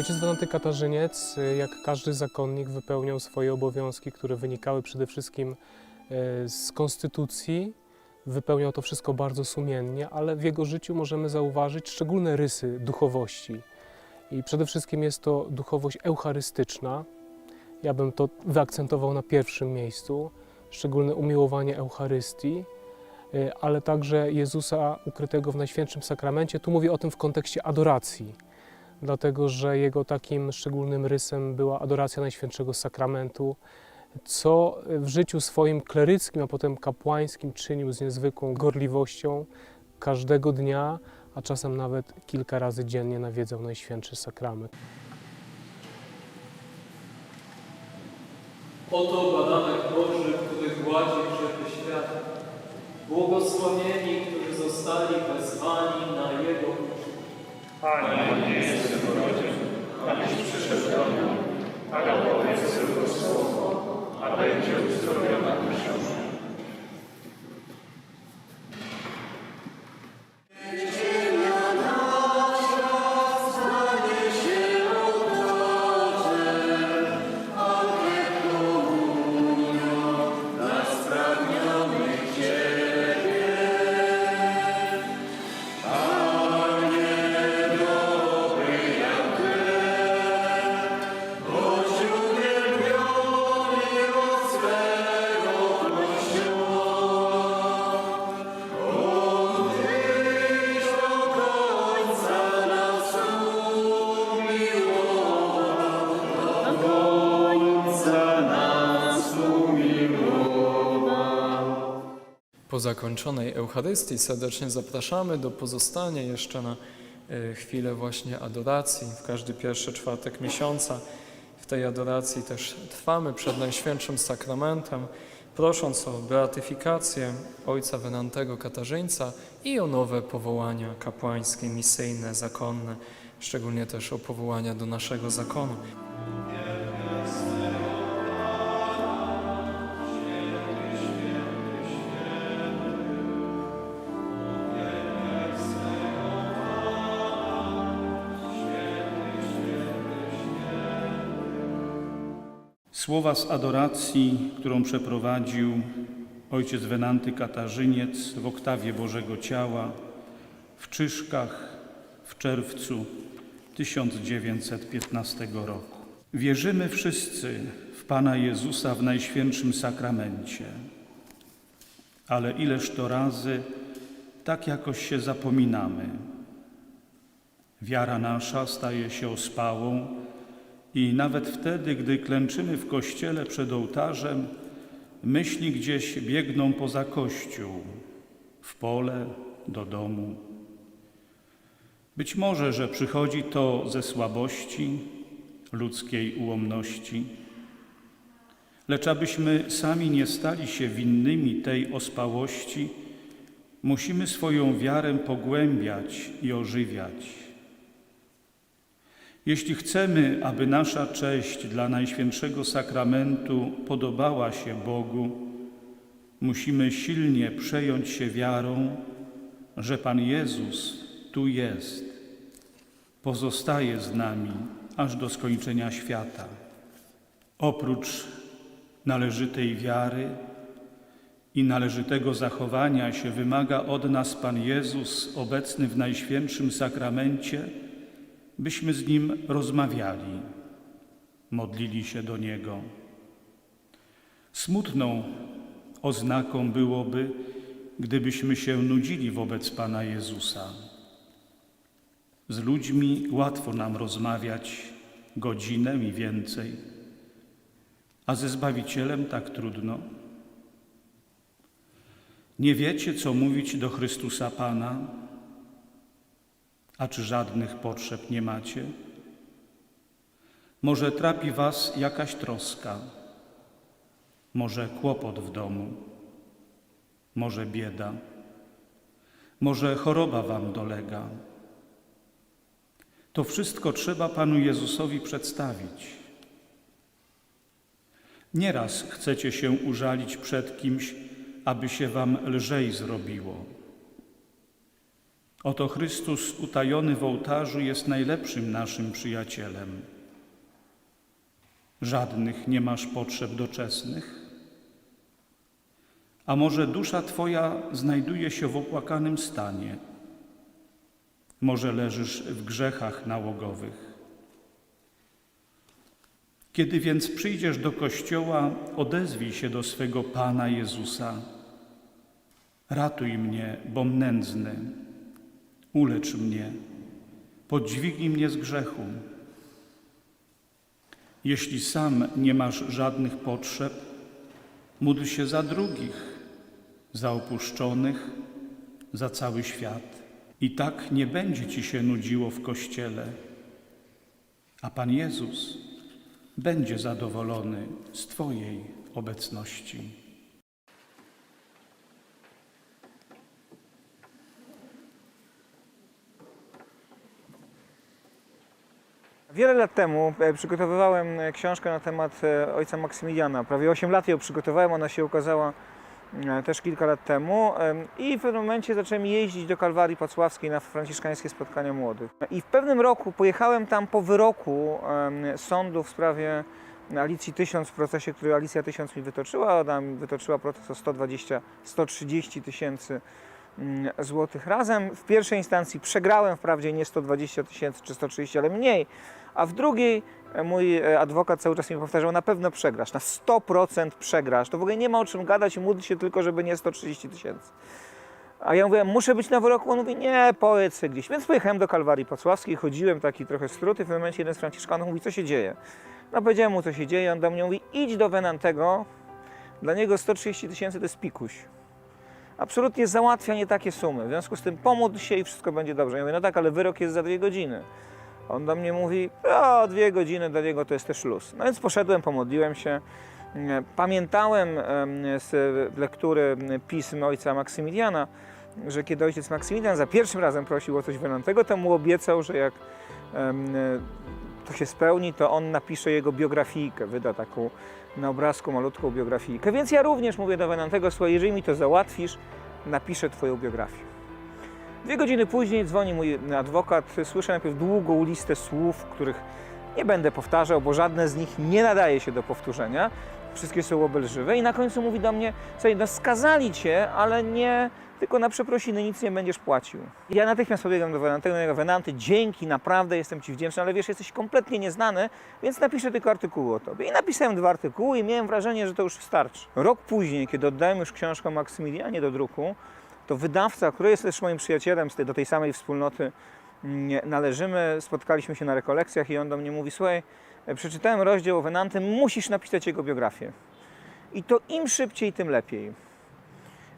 Ojciec Wenaty Katarzyniec, y, jak każdy zakonnik, wypełniał swoje obowiązki, które wynikały przede wszystkim e, z konstytucji. Wypełniał to wszystko bardzo sumiennie, ale w jego życiu możemy zauważyć szczególne rysy duchowości. I przede wszystkim jest to duchowość eucharystyczna. Ja bym to wyakcentował na pierwszym miejscu. Szczególne umiłowanie Eucharystii, e, ale także Jezusa ukrytego w Najświętszym Sakramencie. Tu mówię o tym w kontekście adoracji dlatego że jego takim szczególnym rysem była adoracja Najświętszego Sakramentu, co w życiu swoim kleryckim, a potem kapłańskim czynił z niezwykłą gorliwością. Każdego dnia, a czasem nawet kilka razy dziennie nawiedzał Najświętszy Sakrament. Oto badanek Boży, który gładzi grzechy świata. Błogosławieni, którzy zostali wezwani na Jego uczynki. Panie, nie jestem godzien, abyś przyszedł do mnie, ale powiedz tylko słowo, a będzie uzdrowiona dusza Zakończonej Eucharystii serdecznie zapraszamy do pozostania jeszcze na e, chwilę właśnie adoracji. W każdy pierwszy czwartek miesiąca w tej adoracji też trwamy przed Najświętszym Sakramentem, prosząc o beatyfikację Ojca Wenantego Katarzyńca i o nowe powołania kapłańskie, misyjne, zakonne, szczególnie też o powołania do naszego zakonu. Słowa z adoracji, którą przeprowadził ojciec Wenanty Katarzyniec w oktawie Bożego Ciała w Czyszkach w czerwcu 1915 roku. Wierzymy wszyscy w Pana Jezusa w Najświętszym Sakramencie, ale ileż to razy tak jakoś się zapominamy. Wiara nasza staje się ospałą, i nawet wtedy, gdy klęczymy w kościele przed ołtarzem, myśli gdzieś biegną poza kościół, w pole, do domu. Być może, że przychodzi to ze słabości, ludzkiej ułomności, lecz abyśmy sami nie stali się winnymi tej ospałości, musimy swoją wiarę pogłębiać i ożywiać. Jeśli chcemy, aby nasza cześć dla Najświętszego Sakramentu podobała się Bogu, musimy silnie przejąć się wiarą, że Pan Jezus tu jest, pozostaje z nami aż do skończenia świata. Oprócz należytej wiary i należytego zachowania się wymaga od nas Pan Jezus obecny w Najświętszym Sakramencie, byśmy z Nim rozmawiali, modlili się do Niego. Smutną oznaką byłoby, gdybyśmy się nudzili wobec Pana Jezusa. Z ludźmi łatwo nam rozmawiać godzinę i więcej, a ze Zbawicielem tak trudno. Nie wiecie, co mówić do Chrystusa Pana, a czy żadnych potrzeb nie macie? Może trapi was jakaś troska, może kłopot w domu, może bieda, może choroba wam dolega. To wszystko trzeba Panu Jezusowi przedstawić. Nieraz chcecie się użalić przed kimś, aby się wam lżej zrobiło. Oto Chrystus utajony w ołtarzu jest najlepszym naszym przyjacielem. Żadnych nie masz potrzeb doczesnych? A może dusza Twoja znajduje się w opłakanym stanie? Może leżysz w grzechach nałogowych? Kiedy więc przyjdziesz do kościoła, odezwij się do swego Pana Jezusa. Ratuj mnie, bom nędzny. Ulecz mnie, podźwignij mnie z grzechu. Jeśli sam nie masz żadnych potrzeb, módl się za drugich, za opuszczonych, za cały świat. I tak nie będzie ci się nudziło w kościele, a Pan Jezus będzie zadowolony z Twojej obecności. Wiele lat temu e, przygotowywałem e, książkę na temat e, ojca Maksymiliana. Prawie 8 lat ją przygotowałem, ona się ukazała też kilka lat temu em, i w pewnym momencie zacząłem jeździć do Kalwarii Pacławskiej na franciszkańskie spotkania młodych. I w pewnym roku pojechałem tam po wyroku sądu w sprawie Alicji 1000 w procesie, który Alicja 1000 mi wytoczyła. Ona mi wytoczyła proces o 120, 130 tysięcy mm, złotych razem. W pierwszej instancji przegrałem wprawdzie nie 120 tysięcy czy 130, ale mniej, a w drugiej e, mój e, adwokat cały czas mi powtarzał, na pewno przegrasz, na 100% przegrasz. To w ogóle nie ma o czym gadać, módl się tylko, żeby nie 130 tysięcy. A ja mówię, muszę być na wyroku? On mówi, nie, pojedź sobie gdzieś. Więc pojechałem do Kalwarii Pacławskiej, chodziłem taki trochę struty, w pewnym momencie jeden z Franciszkanów mówi, co się dzieje? No powiedziałem mu, co się dzieje, on do mnie mówi, idź do Venantego, dla niego 130 tysięcy to jest pikuś. Absolutnie załatwia nie takie sumy, w związku z tym pomódl się i wszystko będzie dobrze. Ja mówię, no tak, ale wyrok jest za dwie godziny. On do mnie mówi, o, dwie godziny dla niego to jest też luz. No więc poszedłem, pomodliłem się. Pamiętałem em, z lektury pism ojca Maksymiliana, że kiedy ojciec Maksymilian za pierwszym razem prosił o coś Wenantego, to mu obiecał, że jak to się spełni, to on napisze jego biografijkę, wyda taką na obrazku malutką biografijkę. Więc ja również mówię do Wenantego, słuchaj, jeżeli mi to załatwisz, napiszę twoją biografię. Dwie godziny później dzwoni mój adwokat. Słyszę najpierw długą listę słów, których nie będę powtarzał, bo żadne z nich nie nadaje się do powtórzenia. Wszystkie są obelżywe i na końcu mówi do mnie, słuchaj, no skazali cię, ale nie, tylko na przeprosiny nic nie będziesz płacił. Ja natychmiast pobiegam do Wenanty, dzięki, naprawdę jestem ci wdzięczny, ale wiesz, jesteś kompletnie nieznany, więc napiszę tylko artykuły o tobie. I napisałem dwa artykuły i miałem wrażenie, że to już wystarczy. Rok później, kiedy oddałem już książkę Maksymilianie do druku, to wydawca, który jest też moim przyjacielem z tej, do tej samej wspólnoty mm, należymy, spotkaliśmy się na rekolekcjach i on do mnie mówi, słuchaj, e, przeczytałem rozdział o Venantym, musisz napisać jego biografię. I to im szybciej, tym lepiej.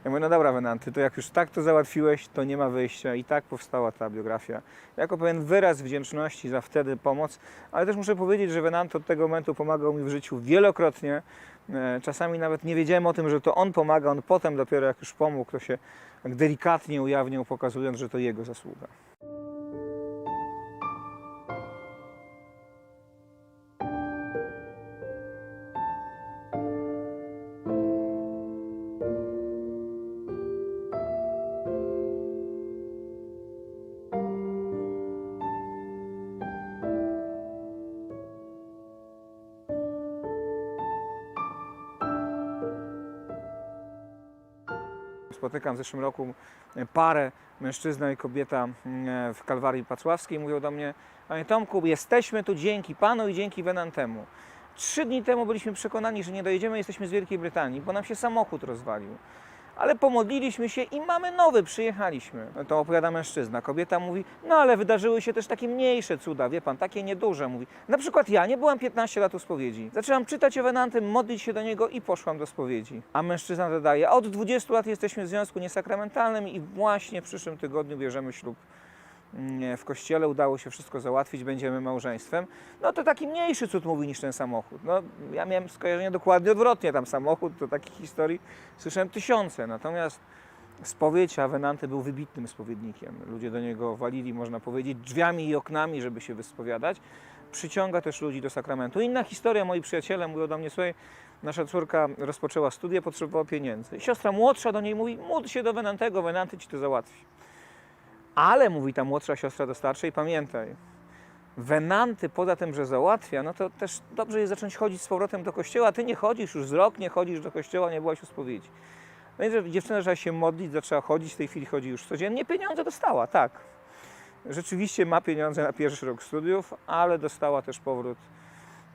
Ja mówię, no dobra Venanty, to jak już tak to załatwiłeś, to nie ma wyjścia. I tak powstała ta biografia. Jako pewien wyraz wdzięczności za wtedy pomoc, ale też muszę powiedzieć, że Venanto od tego momentu pomagał mi w życiu wielokrotnie. E, Czasami nawet nie wiedziałem o tym, że to on pomaga, on potem dopiero jak już pomógł, to się delikatnie ujawnił, pokazując, że to jego zasługa. Spotykam w zeszłym roku parę, mężczyzna i kobieta mm, w Kalwarii Pacławskiej. Mówią do mnie, Panie Tomku, jesteśmy tu dzięki Panu i dzięki Venantemu. Trzy dni temu byliśmy przekonani, że nie dojedziemy, jesteśmy z Wielkiej Brytanii, bo nam się samochód rozwalił. Ale pomodliliśmy się i mamy nowy, przyjechaliśmy. No To opowiada mężczyzna. Kobieta mówi, no ale wydarzyły się też takie mniejsze cuda, wie pan, takie nieduże. Mówi, na przykład ja nie byłam 15 lat u spowiedzi. Zaczęłam czytać o modlić się do niego i poszłam do spowiedzi. A mężczyzna dodaje, od 20 lat jesteśmy w związku niesakramentalnym i właśnie w przyszłym tygodniu bierzemy ślub w kościele udało się wszystko załatwić, będziemy małżeństwem, no to taki mniejszy cud mówi niż ten samochód. No, ja miałem skojarzenie dokładnie odwrotnie, tam samochód, to takich historii słyszałem tysiące, natomiast spowiedź, a był wybitnym spowiednikiem. Ludzie do niego walili, można powiedzieć, drzwiami i oknami, żeby się wyspowiadać. Przyciąga też ludzi do sakramentu. Inna historia, moi przyjaciele mówią do mnie, słuchaj, nasza córka rozpoczęła studia, potrzebowała pieniędzy. Siostra młodsza do niej mówi, módl się do Venantego, Venanty ci to załatwi. Ale mówi ta młodsza siostra do starszej, pamiętaj, Wenanty poza tym, że załatwia, no to też dobrze jest zacząć chodzić z powrotem do kościoła. Ty nie chodzisz już z rok, nie chodzisz do kościoła, nie byłaś u spowiedzi. No i że dziewczyna zaczęła się modlić, zaczęła chodzić, w tej chwili chodzi już codziennie. Pieniądze dostała, tak. Rzeczywiście ma pieniądze na pierwszy rok studiów, ale dostała też powrót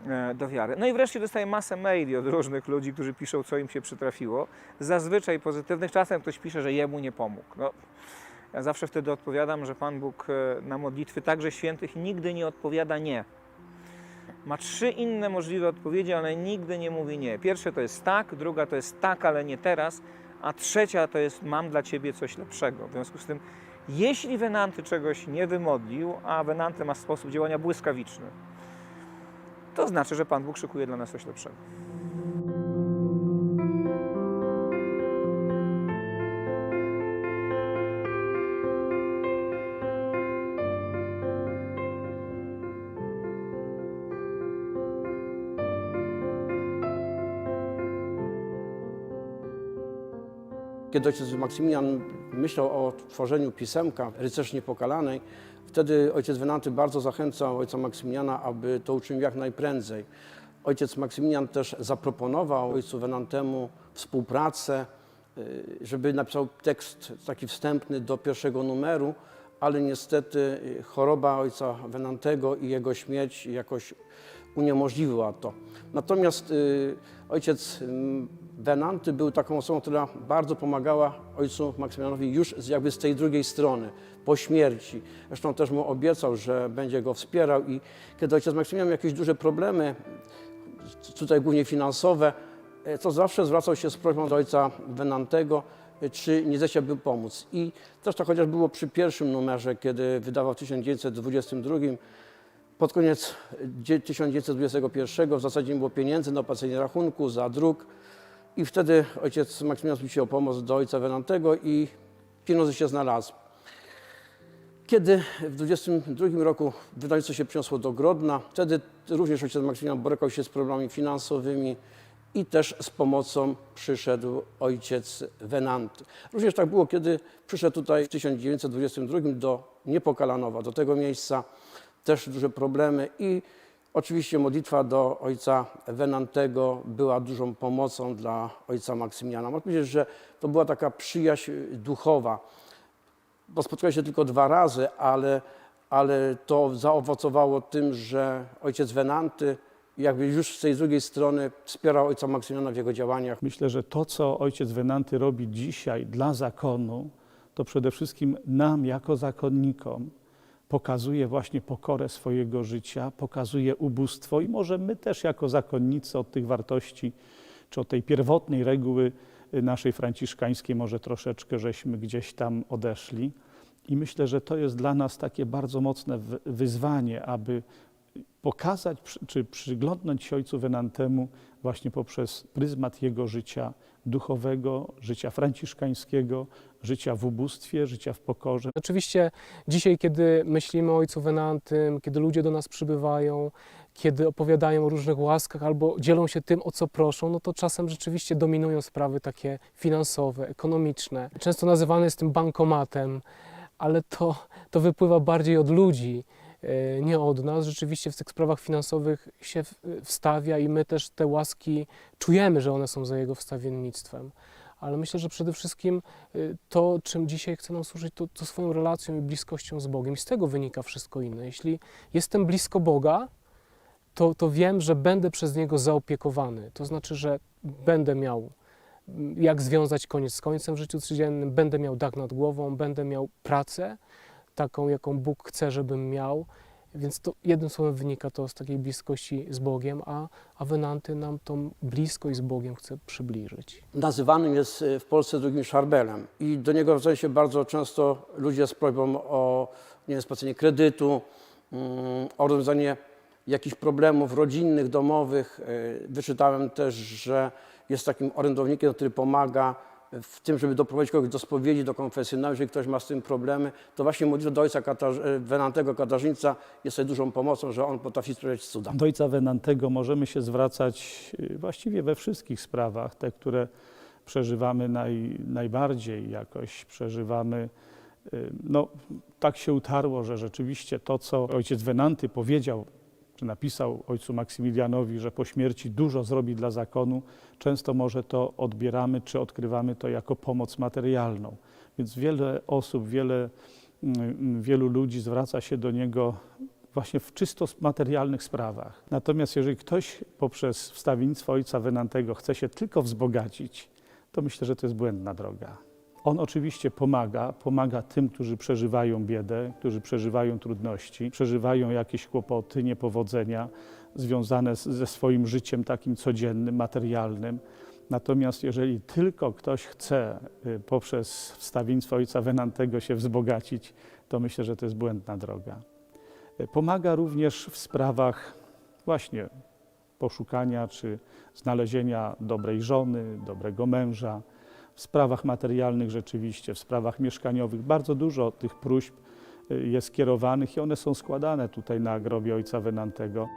e, do wiary. No i wreszcie dostaje masę maili od różnych ludzi, którzy piszą, co im się przytrafiło. Zazwyczaj pozytywnych, czasem ktoś pisze, że jemu nie pomógł. No, ja zawsze wtedy odpowiadam, że Pan Bóg e, na modlitwy także świętych nigdy nie odpowiada nie. Ma trzy inne możliwe odpowiedzi, ale nigdy nie mówi nie. Pierwsze to jest tak, druga to jest tak, ale nie teraz, a trzecia to jest mam dla Ciebie coś lepszego. W związku z tym, jeśli Wenanty czegoś nie wymodlił, a Wenanty ma sposób działania błyskawiczny, to znaczy, że Pan Bóg szykuje dla nas coś lepszego. Kiedy ojciec Maksymilian myślał o tworzeniu pisemka Rycerz Niepokalanej, wtedy ojciec Wenanty bardzo zachęcał ojca Maksymiliana, aby to uczynił jak najprędzej. Ojciec Maksymilian też zaproponował ojcu Wenantemu współpracę, y, żeby napisał tekst taki wstępny do pierwszego numeru, ale niestety choroba ojca Wenantego i jego śmierć jakoś uniemożliwiła to. Natomiast y, ojciec Wenanty był taką osobą, która bardzo pomagała ojcu Maksymilianowi już z, jakby z tej drugiej strony, po śmierci. Zresztą też mu obiecał, że będzie go wspierał i kiedy ojciec Maksymilian miał jakieś duże problemy, tutaj głównie finansowe, e, to zawsze zwracał się z prośbą do ojca Wenantego, e, czy nie zechciałby pomóc. I też to chociaż było przy pierwszym numerze, kiedy wydawał w 1922 pod koniec dzie- 1921 w zasadzie nie było pieniędzy na opłacenie rachunku za druk i wtedy ojciec Maksymilian się o pomoc do ojca Wenantego i pieniądze się znalazły. Kiedy w 22 roku wydawnictwo się przeniosło do Grodna, wtedy również ojciec Maksymilian borykał się z problemami finansowymi i też z pomocą przyszedł ojciec Wenanty. Również tak było, kiedy przyszedł tutaj w 1922 do Niepokalanowa, do tego miejsca, też duże problemy i oczywiście modlitwa do ojca Wenantego była dużą pomocą dla ojca Maksymiliana. Można powiedzieć, że to była taka przyjaźń duchowa bo spotkali się tylko dwa razy, ale, ale to zaowocowało tym, że ojciec Wenanty jakby już z tej drugiej strony wspierał ojca Maksymiliana w jego działaniach. Myślę, że to, co ojciec Wenanty robi dzisiaj dla zakonu, to przede wszystkim nam, jako zakonnikom, pokazuje właśnie pokorę swojego życia, pokazuje ubóstwo i może my też, jako zakonnicy, od tych wartości, czy od tej pierwotnej reguły y, naszej franciszkańskiej, może troszeczkę żeśmy gdzieś tam odeszli. I myślę, że to jest dla nas takie bardzo mocne wy- wyzwanie, aby pokazać czy przyglądnąć się ojcu Wenantemu właśnie poprzez pryzmat jego życia duchowego, życia franciszkańskiego, życia w ubóstwie, życia w pokorze. Oczywiście dzisiaj, kiedy myślimy o Ojcu Wenantym, kiedy ludzie do nas przybywają, kiedy opowiadają o różnych łaskach albo dzielą się tym, o co proszą, no to czasem rzeczywiście dominują sprawy takie finansowe, ekonomiczne. Często nazywane jest tym bankomatem, ale to, to wypływa bardziej od ludzi, nie od nas. Rzeczywiście w tych sprawach finansowych się w- wstawia i my też te łaski czujemy, że one są za jego wstawiennictwem. Ale myślę, że przede wszystkim y, to, czym dzisiaj chce nam służyć, to, to swoją relacją i bliskością z Bogiem. I z tego wynika wszystko inne. Jeśli jestem blisko Boga, to, to wiem, że będę przez Niego zaopiekowany. To znaczy, że będę miał jak związać koniec z końcem w życiu codziennym, będę miał dach nad głową, będę miał pracę taką, jaką Bóg chce, żebym miał. Więc to jednym słowem wynika to z takiej bliskości z Bogiem, a, a Wenanty nam tą bliskość z Bogiem chce przybliżyć. Nazywanym jest y, w Polsce drugim szarbelem i do niego zwracają się bardzo często ludzie z prośbą o nie wiem, spłacenie kredytu, mm, o rozwiązanie jakichś problemów rodzinnych, domowych. Y, Wyczytałem też, że jest takim orędownikiem, który pomaga w tym, żeby doprowadzić kogoś do spowiedzi, do konfesjonału, jeżeli ktoś ma z tym problemy, to właśnie modlitwa do ojca Katarz- y, Wenantego Katarzyńca jest dużą pomocą, że on potrafi sprawiać cuda. Do ojca Wenantego możemy się zwracać y, właściwie we wszystkich sprawach, te, które przeżywamy naj, najbardziej jakoś, przeżywamy Y, No, tak się utarło, że rzeczywiście to, co ojciec Wenanty powiedział, czy napisał ojcu Maksymilianowi, że po śmierci dużo zrobi dla zakonu, często może to odbieramy, czy odkrywamy to jako pomoc materialną. Więc wiele osób, wiele, mm, wielu ludzi zwraca się do niego właśnie w czysto materialnych sprawach. Natomiast jeżeli ktoś poprzez wstawiennictwo ojca Wenantego chce się tylko wzbogacić, to myślę, że to jest błędna droga. On oczywiście pomaga, pomaga tym, którzy przeżywają biedę, którzy przeżywają trudności, przeżywają jakieś kłopoty, niepowodzenia związane ze swoim życiem takim codziennym, materialnym. Natomiast jeżeli tylko ktoś chce y, poprzez wstawiennictwo ojca Wenantego się wzbogacić, to myślę, że to jest błędna droga. Y, Pomaga również w sprawach właśnie poszukania czy znalezienia dobrej żony, dobrego męża, w sprawach materialnych rzeczywiście, w sprawach mieszkaniowych. Bardzo dużo tych próśb y, jest kierowanych i one są składane tutaj na grobie ojca Wenantego.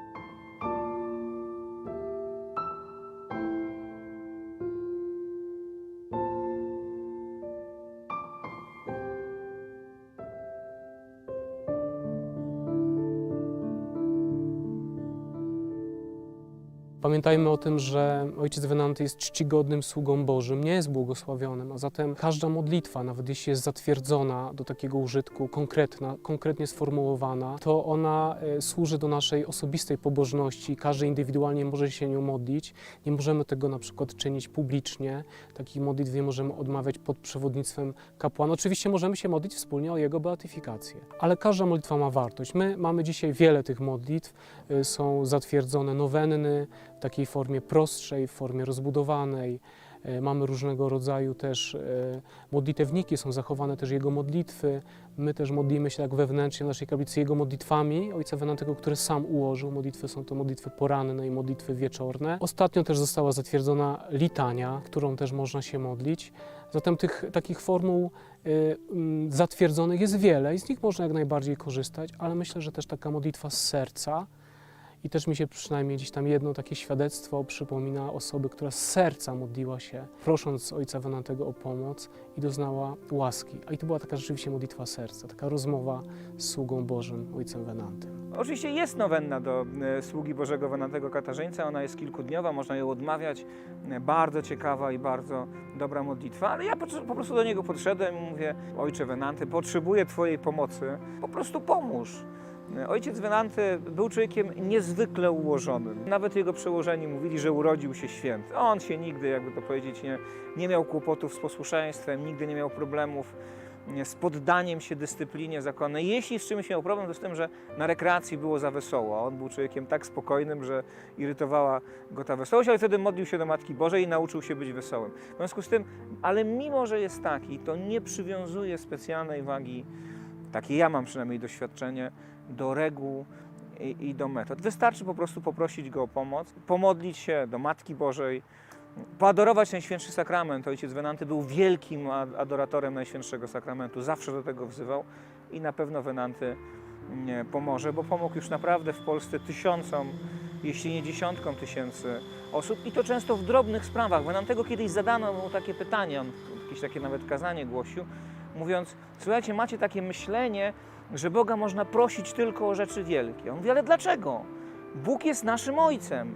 Pamiętajmy o tym, że ojciec Wenanty jest czcigodnym sługą Bożym, nie jest błogosławionym, a zatem każda modlitwa, nawet jeśli jest zatwierdzona do takiego użytku, konkretna, konkretnie sformułowana, to ona e, służy do naszej osobistej pobożności. Każdy indywidualnie może się nią modlić. Nie możemy tego na przykład czynić publicznie. Takich modlitw nie możemy odmawiać pod przewodnictwem kapłana. Oczywiście możemy się modlić wspólnie o jego beatyfikację, ale każda modlitwa ma wartość. My mamy dzisiaj wiele tych modlitw, e, są zatwierdzone nowenny, takiej formie prostszej, w formie rozbudowanej. E, Mamy różnego rodzaju też e, modlitewniki, są zachowane też jego modlitwy. My też modlimy się tak wewnętrznie w naszej kaplicy jego modlitwami Ojca Wenantego, które sam ułożył. Modlitwy są to modlitwy poranne i modlitwy wieczorne. Ostatnio też została zatwierdzona litania, którą też można się modlić. Zatem tych takich formuł mm, zatwierdzonych jest wiele i z nich można jak najbardziej korzystać, ale myślę, że też taka modlitwa z serca, i też mi się przynajmniej gdzieś tam jedno takie świadectwo przypomina osoby, która z serca modliła się, prosząc Ojca Wenantego o pomoc i doznała łaski. A i to była taka rzeczywiście modlitwa serca, taka rozmowa z sługą Bożym, Ojcem Wenantym. Oczywiście jest nowenna do e, sługi Bożego Wenantego Katarzyńca, ona jest kilkudniowa, można ją odmawiać, E, bardzo ciekawa i bardzo dobra modlitwa, ale ja po, po prostu do niego podszedłem i mówię, Ojcze Wenanty, potrzebuję Twojej pomocy, po prostu pomóż. Ojciec Wenanty był człowiekiem niezwykle ułożonym. Nawet jego przełożeni mówili, że urodził się święty. On się nigdy, jakby to powiedzieć, nie, nie miał kłopotów z posłuszeństwem, nigdy nie miał problemów z poddaniem się dyscyplinie zakonnej. Jeśli z czymś miał problem, to z tym, że na rekreacji było za wesoło. On był człowiekiem tak spokojnym, że irytowała go ta wesołość, ale wtedy modlił się do Matki Bożej i nauczył się być wesołym. W związku z tym, ale mimo, że jest taki, to nie przywiązuje specjalnej wagi, takie ja mam przynajmniej doświadczenie, do reguł i, i do metod. Wystarczy po prostu poprosić go o pomoc, pomodlić się do Matki Bożej, poadorować Najświętszy Sakrament. Ojciec Wenanty był wielkim adoratorem Najświętszego Sakramentu, zawsze do tego wzywał i na pewno Wenanty pomoże, bo pomógł już naprawdę w Polsce tysiącom, jeśli nie dziesiątkom tysięcy osób i to często w drobnych sprawach. Wenantego kiedyś zadano mu takie pytanie, on jakieś takie nawet kazanie głosił, mówiąc, słuchajcie, macie takie myślenie, że Boga można prosić tylko o rzeczy wielkie. On mówi, ale dlaczego? Bóg jest naszym Ojcem.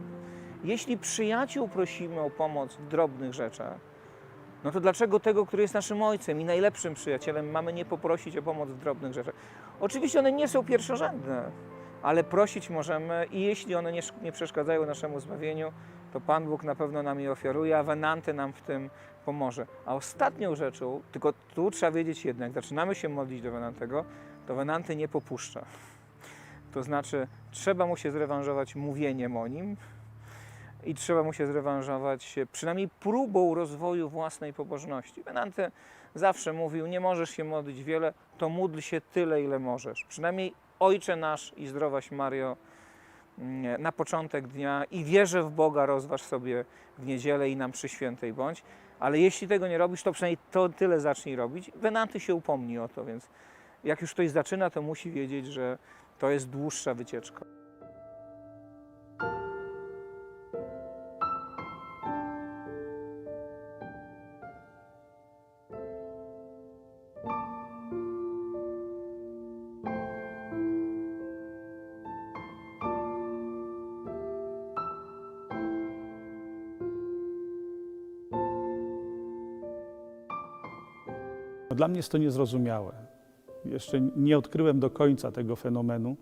Jeśli przyjaciół prosimy o pomoc w drobnych rzeczach, no to dlaczego tego, który jest naszym ojcem i najlepszym przyjacielem, mamy nie poprosić o pomoc w drobnych rzeczach? Oczywiście one nie są pierwszorzędne, ale prosić możemy i jeśli one nie, nie przeszkadzają naszemu zbawieniu, to Pan Bóg na pewno nam je ofiaruje, a Wenanty nam w tym pomoże. A ostatnią rzeczą, tylko tu trzeba wiedzieć jednak, zaczynamy się modlić do Wenantego, to Wenanty nie popuszcza. To znaczy, trzeba mu się zrewanżować mówieniem o nim, i trzeba mu się zrewanżować przynajmniej próbą rozwoju własnej pobożności. Benante zawsze mówił, nie możesz się modlić wiele, to módl się tyle, ile możesz. Przynajmniej Ojcze nasz i zdrowaś Mario mm, na początek dnia i wierzę w Boga rozważ sobie w niedzielę i nam przy świętej bądź. Ale jeśli tego nie robisz, to przynajmniej to tyle zacznij robić. Wenanty się upomni o to, więc jak już ktoś zaczyna, to musi wiedzieć, że to jest dłuższa wycieczka. Dla mnie jest to niezrozumiałe. Jeszcze nie odkryłem do końca tego fenomenu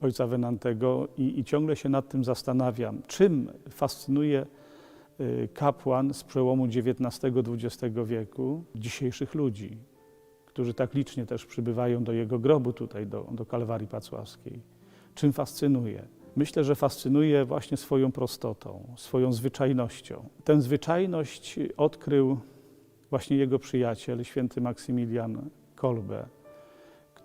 ojca Wenantego i, i ciągle się nad tym zastanawiam, czym fascynuje y, kapłan z przełomu XIX-XX wieku dzisiejszych ludzi, którzy tak licznie też przybywają do jego grobu tutaj, do, do Kalwarii Pacławskiej. Czym fascynuje? Myślę, że fascynuje właśnie swoją prostotą, swoją zwyczajnością. Tę zwyczajność odkrył właśnie jego przyjaciel, święty Maksymilian Kolbe,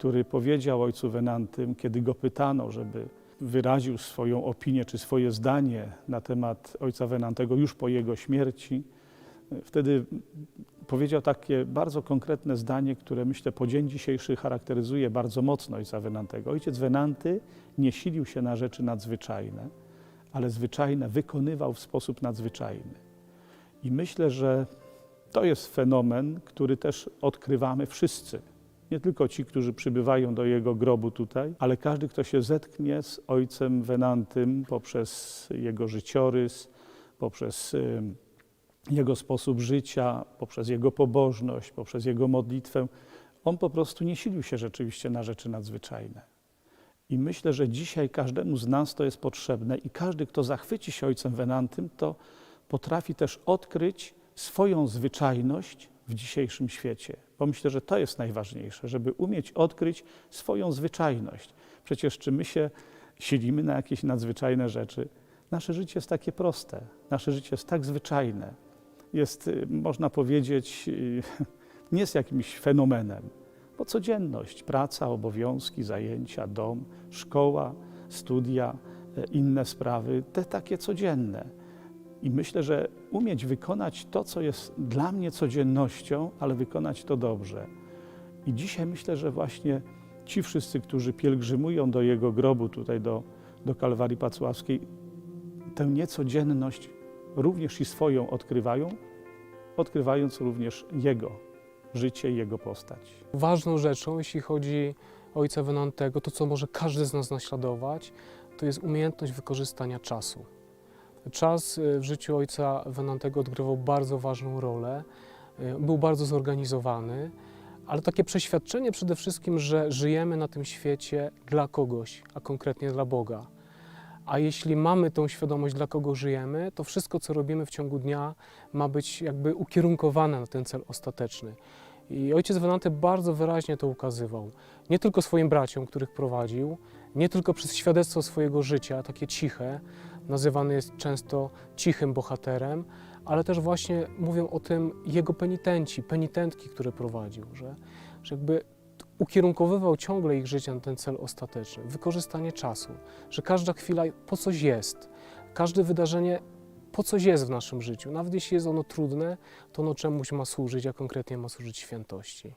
który powiedział ojcu Wenantym, kiedy go pytano, żeby wyraził swoją opinię czy swoje zdanie na temat ojca Wenantego już po jego śmierci, wtedy powiedział takie bardzo konkretne zdanie, które myślę po dzień dzisiejszy charakteryzuje bardzo mocno ojca Wenantego. Ojciec Wenanty nie silił się na rzeczy nadzwyczajne, ale zwyczajne wykonywał w sposób nadzwyczajny. I myślę, że to jest fenomen, który też odkrywamy wszyscy. Nie tylko ci, którzy przybywają do jego grobu tutaj, ale każdy, kto się zetknie z ojcem Wenantym poprzez jego życiorys, poprzez y, jego sposób życia, poprzez jego pobożność, poprzez jego modlitwę, on po prostu nie silił się rzeczywiście na rzeczy nadzwyczajne. I myślę, że dzisiaj każdemu z nas to jest potrzebne i każdy, kto zachwyci się ojcem Wenantym, to potrafi też odkryć swoją zwyczajność w dzisiejszym świecie. Bo myślę, że to jest najważniejsze, żeby umieć odkryć swoją zwyczajność. Przecież czy my się silimy na jakieś nadzwyczajne rzeczy? Nasze życie jest takie proste, nasze życie jest tak zwyczajne. Jest, y, można powiedzieć, y, nie jest jakimś fenomenem, bo codzienność, praca, obowiązki, zajęcia, dom, szkoła, studia, e, inne sprawy, te takie codzienne. I myślę, że umieć wykonać to, co jest dla mnie codziennością, ale wykonać to dobrze. I dzisiaj myślę, że właśnie ci wszyscy, którzy pielgrzymują do jego grobu, tutaj do, do Kalwarii Pacławskiej, tę niecodzienność również i swoją odkrywają, odkrywając również jego życie i jego postać. Ważną rzeczą, jeśli chodzi o ojca Wenantego, to co może każdy z nas naśladować, to jest umiejętność wykorzystania czasu. Czas y, w życiu ojca Wenantego odgrywał bardzo ważną rolę, y, był bardzo zorganizowany, ale takie przeświadczenie przede wszystkim, że żyjemy na tym świecie dla kogoś, a konkretnie dla Boga. A jeśli mamy tą świadomość, dla kogo żyjemy, to wszystko, co robimy w ciągu dnia, ma być jakby ukierunkowane na ten cel ostateczny. I ojciec Wenanty bardzo wyraźnie to ukazywał. Nie tylko swoim braciom, których prowadził, nie tylko przez świadectwo swojego życia, takie ciche, nazywany jest często cichym bohaterem, ale też właśnie mówią o tym jego penitenci, penitentki, które prowadził, że, że jakby ukierunkowywał ciągle ich życie na ten cel ostateczny, wykorzystanie czasu, że każda chwila po coś jest, każde wydarzenie po coś jest w naszym życiu. Nawet jeśli jest ono trudne, to ono czemuś ma służyć, a konkretnie ma służyć świętości.